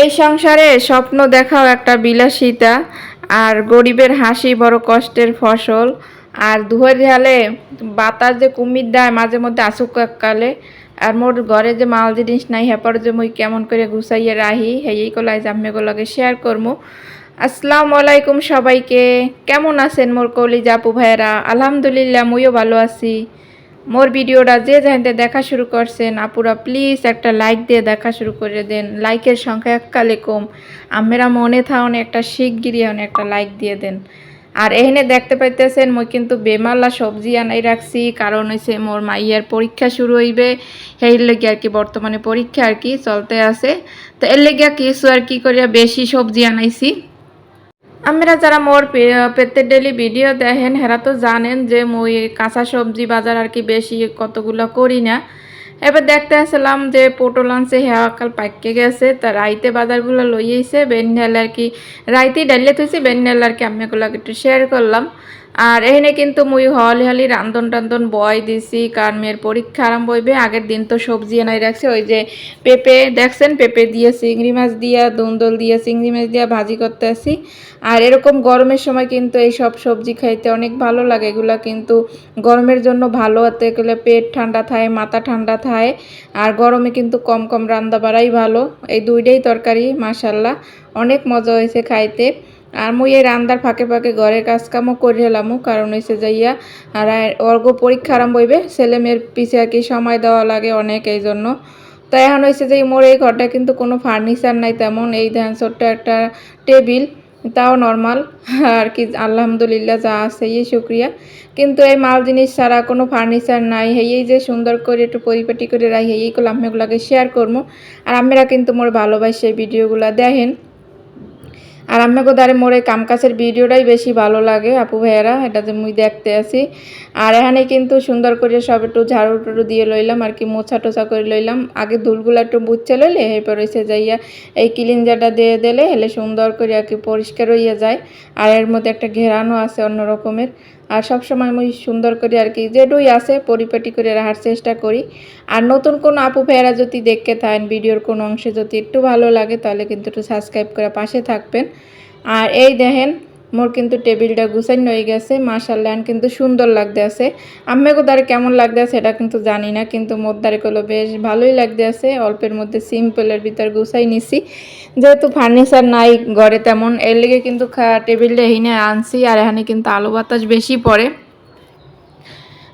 এই সংসারে স্বপ্ন দেখাও একটা বিলাসিতা, আর গরিবের হাসি বড় কষ্টের ফসল। আর দুহর ঝালে বাতাস যে কুমির দেয় মাঝে মধ্যে আসুক কালে আর মোর ঘরে যে মাল জিনিস নাই হেপার যে মুই কেমন করে গুছাইয়ে রাহি, হেই কলাই জাম্মে গুলোকে শেয়ার করব আসসালামু আলাইকুম সবাইকে। কেমন আছেন মোর কলি জাপু ভাইয়েরা? আলহামদুলিল্লাহ, মুইও ভালো আছি। মোর ভিডিওটা যে জানতে দেখা শুরু করছেন, আপুরা প্লিজ একটা লাইক দিয়ে দেখা শুরু করে দেন। লাইকের সংখ্যা এককালে কম। আমেরা মনে থাউন একটা শিগগিরি একটা লাইক দিয়ে দেন। আর এখানে দেখতে পাইতেছেন, মই কিন্তু বেমালা সবজি আনাই রাখছি, কারণ হয়েছে মোর মাইয়ার পরীক্ষা শুরু হইবে। সেই লেগে আর কি বর্তমানে পরীক্ষা আর কি চলতে আছে। তো এর লেগে কিছু আর কি করিয়া বেশি সবজি আনাইছি। আমরা যারা মোর প্রত্যেক ডেলি ভিডিও দেখেন, হেরা তো জানেন যে মুই কাঁচা সবজি বাজার আর কি বেশি কতগুলো করি না। এবার দেখতে আসলাম যে পটল আনছে হেয়াকাল পাইকে গেছে, তা রাইতে বাজারগুলো লইয়েছে বেন্ডাল আর কি, রাইতেই ডালিয়ে থইছে বেন্ডাল আর কি আমি একটু শেয়ার করলাম। আর এখানে কিন্তু মুই হলি হলি রান্ধন টান্ধন বয় দিছি কারণ মেয়ের পরীক্ষা আরম্ভ হইবে, আগের দিন তো সবজি এনাই রাখছে, ওই যে পেঁপে, দেখছেন? পেঁপে দিয়ে চিংড়ি মাছ দিয়া, দুন্দল দিয়ে, চিংড়ি মাছ দিয়া ভাজি করতে আসি। আর এরকম গরমের সময় কিন্তু এই সব সবজি খাইতে অনেক ভালো লাগে, এগুলা কিন্তু গরমের জন্য ভালো হতে গেলে পেট ঠান্ডা থাকে মাথা ঠান্ডা থাকে আর গরমে কিন্তু কম কম রান্না বাড়াই ভালো। এই দুইটাই তরকারি মাসাল্লাহ অনেক মজা হয়েছে খাইতে। আর মুই এই রান্দার ফাঁকে ফাঁকে ঘরের কাজকামও করে কারণ হয়েছে যাইয়া আর অর্ঘ পরীক্ষা আরম্ভ হইবে, ছেলে মেয়ের পিছে আর কি সময় দেওয়া লাগে অনেক এই জন্য। তো এখন হয়েছে যে মোর এই ঘরটা কিন্তু কোনো ফার্নিচার নাই তেমন, এই ধ্যান ছোট্ট একটা টেবিল, তাও নর্মাল, আর কি আলহামদুলিল্লাহ যা আছে এই শুক্রিয়া। কিন্তু এই মাল জিনিস ছাড়া কোনো ফার্নিচার নাই এই যে সুন্দর করে একটু পরিপাটি করে রাখি এই করলে আমি এগুলোকে শেয়ার করব আর আমরা কিন্তু মোর ভালোবাসি ভিডিওগুলো, দেখেন। আর আমাকে কামকাছের মোর এই কামকাজের ভিডিওটাই বেশি ভালো লাগে, আপু ভাইয়েরা, এটা যে মুই দেখতে আসি আর এখানে কিন্তু সুন্দর করে সব একটু ঝাড়ু টুড়ু দিয়ে লইলাম, আর কি মোছা টোছা করে লইলাম। আগে ধুলগুলো একটু বুঝছে লইলে, এরপর এসে যাইয়া এই ক্লিনজারটা দিয়ে দিলে, হলে সুন্দর করে আর কি পরিষ্কার হইয়া যায়। আর এর মধ্যে একটা ঘেরানো আছে অন্য রকমের আর সব সময় মুই সুন্দর করে আর কি। যেটুই আছে, পরিপাটি করে রাখার চেষ্টা করি। আর নতুন কোনো আপু ভাইয়েরা যদি দেখতে থাকেন, ভিডিওর কোনো অংশে যদি একটু ভালো লাগে, তাহলে কিন্তু একটু সাবস্ক্রাইব করে পাশে থাকবেন। আর এই দেখেন মোর কিন্তু টেবিলটা গুছাইন হয়ে গেছে মাশাল্লাহ কিন্তু সুন্দর লাগতে আছে। আম্মেগো দ্বারে কেমন লাগতে আছে এটা কিন্তু জানি না, কিন্তু মোর দ্বারে কলো বেশ ভালোই লাগতে আছে, অল্পের মধ্যে সিম্পলের ভিতর গুছাই নিছি। যেহেতু ফার্নিচার নাই ঘরে তেমন, এর লেগে কিন্তু টেবিলটা এখানে আনছি, আর এখানে কিন্তু আলো বাতাস বেশি পড়ে।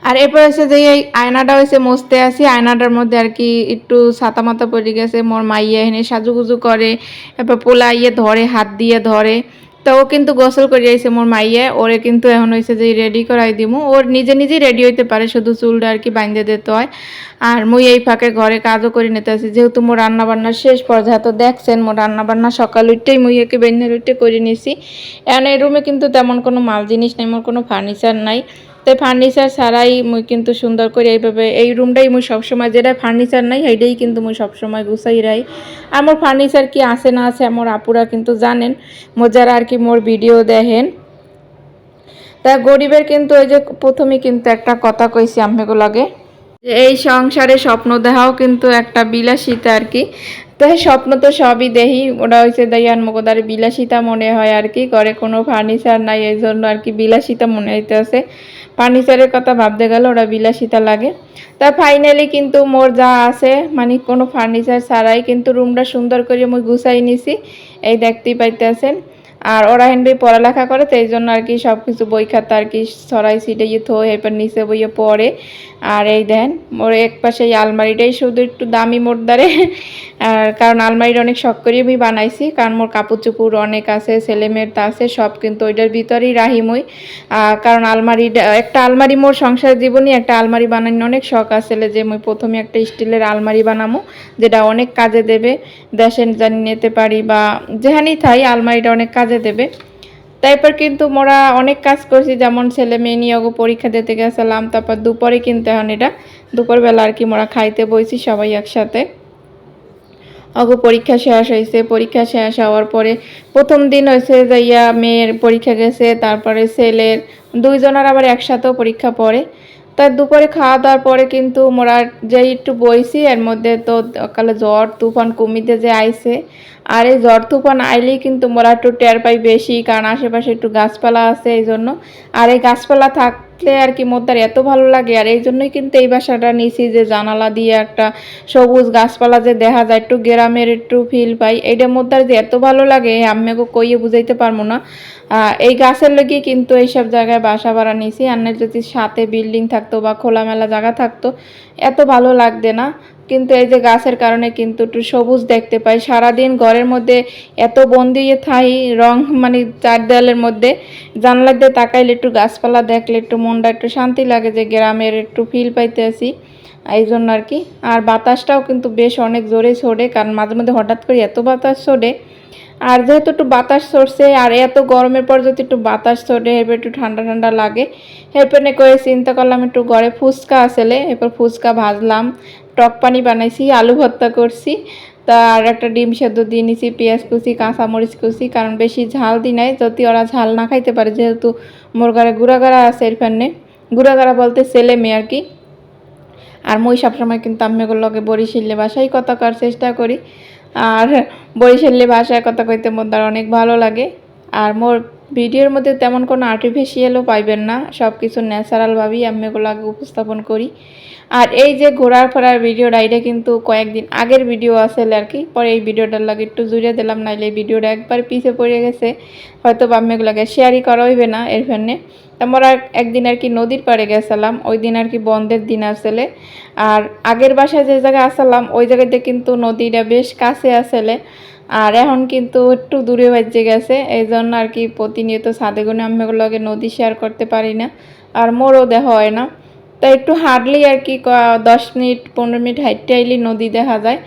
আর এরপর হচ্ছে যে এই আয়নাটা হয়েছে মস্তে আছি, আয়নাটার মধ্যে আর কি একটু ছাতা মাথা পড়ে গেছে, মোর মাইয়া এনে সাজুগুজু করে, এরপর পোলা ইয়ে ধরে, হাত দিয়ে ধরে। তো ও কিন্তু গোসল করে যাইছে মোর মাইয়ে। ওরে কিন্তু এখন হয়েছে যে রেডি করাই দিমু। ওর নিজে নিজেই রেডি হইতে পারে, শুধু চুলটা আর কি বাইন্ধে দিতে হয়। আর মুই এই ফাঁকে ঘরে কাজও করে নিতে আছি যেহেতু মোর রান্নাবান্নার শেষ পর্যায়ে, তো দেখছেন মোর রান্নাবান্না সকাল উঠতেই মুই একে বেন্যা উঠতে করে নিছি। এখন এই রুমে কিন্তু তেমন কোনো মাল জিনিস নাই, মোর কোনো ফার্নিচার নাই। তো ফার্নিচার ছাড়াই মুই কিন্তু সুন্দর করে এইভাবে, এই রুমটাই মুই সবসময় যেটা ফার্নিচার নাই, সেইটাই কিন্তু মুই সবসময় গুছাই রাই। আর মোর ফার্নিচার কি আছে না আছে আমার আপুরা কিন্তু জানেন মোর যারা আর কি মোর ভিডিও দেখেন। তা গরিবের কিন্তু ওই যে প্রথমে কিন্তু একটা কথা কইছি আম্মেগো লাগে এই সংসারে স্বপ্ন দেখাও কিন্তু একটা বিলাসিতা আর কি। তো স্বপ্ন তো সবই দেহি। ওটা হয়েছে দয়ান মগদার বিলাসিতা মনে হয় আর কি, ঘরে কোনো ফার্নিচার নাই এই জন্য আর কি বিলাসিতা মনে হইতেছে। ফার্নিচারের কথা ভাবতে গেলে ওরা বিলাসিতা লাগে। তা ফাইনালি কিন্তু মোর যা আছে মানে কোনো ফার্নিচার ছাড়াই কিন্তু রুমটা সুন্দর করে মুই গুছাই নিছি। এই দেখতেই পাইতেছেন। আর ওরা হেনবি পড়ালেখা করে তো এই জন্য আর কি সব কিছু বই খাতা আর কি সরাই সিটে ইয়ে থো এরপর নিচে বইয়ে পড়ে। আর এই দেন ওর এক পাশে এই আলমারিটাই শুধু একটু দামি মোর দ্বারে আর কারণ আলমারিটা অনেক শখ করে আমি বানাইছি কারণ মোর কাপড় চুপুর অনেক আছে ছেলে মেয়ের তা আছে সব কিন্তু ওইটার ভিতরেই রাহি মই আহ, কারণ আলমারিটা একটা আলমারি মোর সংসার জীবনে একটা আলমারি বানানোর অনেক শখ আসলে যে মই প্রথমে একটা স্টিলের আলমারি বানামো যেটা অনেক কাজে দেবে দেশে জানি নিতে পারি বা যেখানেই থাই আলমারিটা অনেক কাজে দেবে। তারপর কিন্তু মোরা অনেক কাজ করছি, যেমন ছেলে মেয়ে নিয়ে পরীক্ষা দিতে গেছিলাম, তারপর দুপুরে কিন্তু এখন এটা। দুপুরবেলা আর কি মোরা খাইতে বইছি সবাই একসাথে। অগো পরীক্ষা শেষ হয়েছে পরীক্ষা শেষ হওয়ার পরে প্রথম দিন হয়েছে যাইয়া মেয়ের পরীক্ষা গেছে, তারপরে ছেলের, দুইজনের আবার একসাথেও পরীক্ষা পড়ে। তার দুপুরে খাওয়া দাওয়ার পরে কিন্তু মোরা যে একটু বইছি, এর মধ্যে তো কালে জ্বর, তুফান কমিতে যে আইসে আর এই জ্বর, তুফান আইলেই কিন্তু মোরা একটু টের পাই বেশি, কারণ আশেপাশে একটু গাছপালা আছে এই জন্য আর এই গাছপালা থাকলে আর কি মোদ্দার এত ভালো লাগে। আর এই জন্যই কিন্তু এই বাসাটা নিছি যে জানালা দিয়ে একটা সবুজ গাছপালা যে দেখা যায়, একটু গ্রামের একটু ফিল পাই। এইটা মোদ্দার যে এত ভালো লাগে আমিকে কইয়ে বুঝাইতে পারব না। এই গাছের লেগে কিন্তু এইসব জায়গায় বাসা ভাড়া নিছি। আর যদি সাথে বিল্ডিং থাকতো বা খোলামেলা জায়গা থাকতো, এত ভালো লাগতে না। কিন্তু এই যে গাছের কারণে কিন্তু একটু সবুজ দেখতে পাই। সারাদিন ঘরের মধ্যে এত বন্দি থাই, রং মানে চার দেয়ালের মধ্যে। জানলা দিয়ে তাকাইলে একটু গাছপালা দেখলে একটু মনটা একটু শান্তি লাগে যে গ্রামের একটু ফিল পাইতে আসি। এই জন্য আর কি। আর বাতাসটাও কিন্তু বেশ অনেক জোরে ছড়ে, কারণ মাঝে মধ্যে হঠাৎ করে এত বাতাস ছড়ে। আর যেহেতু একটু বাতাস ছড়ছে, আর এত গরমের পর যদি একটু বাতাস ছড়ে, এবার একটু ঠান্ডা ঠান্ডা লাগে। এরপরে করে চিন্তা করলাম একটু ঘরে ফুচকা আসলে এরপর ফুচকা ভাজলাম। টক পানি বানাইছি, আলু ভর্তা করছি, তা আর একটা ডিম সেদ্ধ দিয়ে নিছি, পেঁয়াজ কুচি, কাঁচামরিচ কুচি, কারণ বেশি ঝাল দিই নাই, যদি ওরা ঝাল না খাইতে পারে, যেহেতু মোর ঘরে গুঁড়াগাড়া আছে এরফানে গুঁড়াগাড়া বলতে ছেলে মেয়ে আর কি। আর মই সবসময় কিন্তু আমি লগে বরিশালে ভাষায় কথা করার চেষ্টা করি। আর বরিশালে ভাষায় কথা কইতে দ্বারা অনেক ভালো লাগে। আর মোর ভিডিওর মধ্যে তেমন কোনো আর্টিফিশিয়ালও পাইবেন না। সব কিছু ন্যাচারালভাবেই আমি এগুলো আগে উপস্থাপন করি। আর এই যে ঘোরার ফেরার ভিডিওটা, এটা কিন্তু কয়েকদিন আগের ভিডিও আছে আর কি। পরে এই ভিডিওটার লাগে একটু জুড়ে দিলাম, নাইলে এই ভিডিওটা একবার পিছিয়ে পড়ে গেছে। হয়তো বা আমি এগুলোকে শেয়ারই করা হইবে না এর ফেনে আমরা একদিন আর কি নদীর পাড়ে গেছিলাম, ওই দিন আর কি বন্ধের দিন আসলে। আর আগের বাসায় যে জায়গায় আসলাম, ওই জায়গাতে কিন্তু নদীটা বেশ কাছে আসলে। আর এখন কিন্তু একটু দূরে বাজে গেছে এই জন্য আর কি প্রতিনিয়ত সাদে গুনে আমি ওগুলোকে নদী শেয়ার করতে পারি না, আর মোরও দেখা হয় না। তাই একটু হাঁটলেই আর কি দশ মিনিট, পনেরো মিনিট হাঁটতে আইলেই নদী দেখা যায়।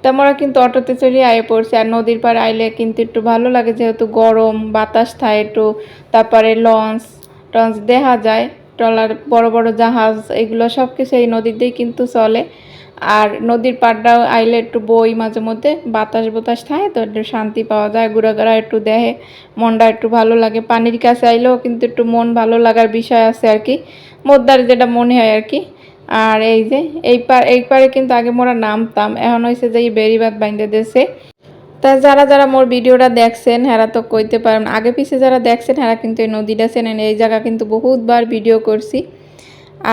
তা আমরা কিন্তু অটোতে চড়ে আয়ে পড়ছি, আর নদীর পাড়ে আইলে কিন্তু একটু ভালো লাগে যেহেতু গরম, বাতাস থাকে একটু, তারপরে লঞ্চ টঞ্চ দেখা যায়, ট্রলার, বড় বড় জাহাজ, এগুলো সব কিছু এই নদীতেই কিন্তু চলে। আর নদীর পাড়টাও আইলে একটু বই মাঝে মধ্যে, বাতাস বাতাস থাকে তো একটু শান্তি পাওয়া যায়, ঘোরাঘোরা একটু দেহে মনটা একটু ভালো লাগে। পানির কাছে আইলেও কিন্তু একটু মন ভালো লাগার বিষয় আছে আর কি, মোদ্দার যেটা মনে হয় আর কি। আর এই যে, এই পার, এই পারে কিন্তু আগে মোরা নামতাম, এখন হয়েছে যে এই বেরিবাদ বাইন্দে তা যারা যারা মোর ভিডিওটা দেখছেন, হেরা তো কইতে পারেন, আগে পিছে যারা দেখছেন, হেরা কিন্তু এই নদীটা চেনেন, এই জায়গা কিন্তু বহুতবার ভিডিও করছি।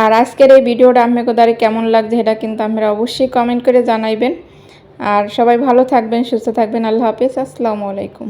আর আজকের এই ভিডিওটা আমি কোদারে কেমন লাগছে সেটা কিন্তু আপনারা অবশ্যই কমেন্ট করে জানাইবেন। আর সবাই ভালো থাকবেন, সুস্থ থাকবেন, আল্লাহ হাফিজ, আসসালামু আলাইকুম।